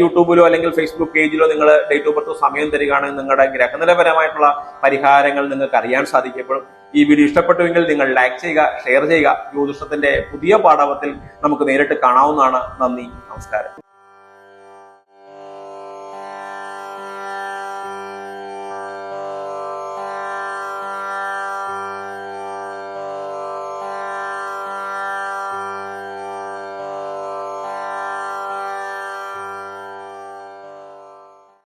യൂട്യൂബിലോ അല്ലെങ്കിൽ ഫേസ്ബുക്ക് പേജിലോ നിങ്ങൾ ഡേറ്റ് ഓഫ് ബർത്ത് സമയം തരികയാണെങ്കിൽ നിങ്ങളുടെ ഗ്രഹനിലപരമായിട്ടുള്ള പരിഹാരങ്ങൾ നിങ്ങൾക്ക് അറിയാൻ സാധിക്കപ്പെടും. ഈ വീഡിയോ ഇഷ്ടപ്പെട്ടുവെങ്കിൽ നിങ്ങൾ ലൈക്ക് ചെയ്യുക ഷെയർ ചെയ്യുക. ജ്യോതിഷത്തിന്റെ പുതിയ പാഠവത്തിൽ നമുക്ക് നേരിട്ട് കാണാവുന്നതാണ്. നന്ദി നമസ്കാരം.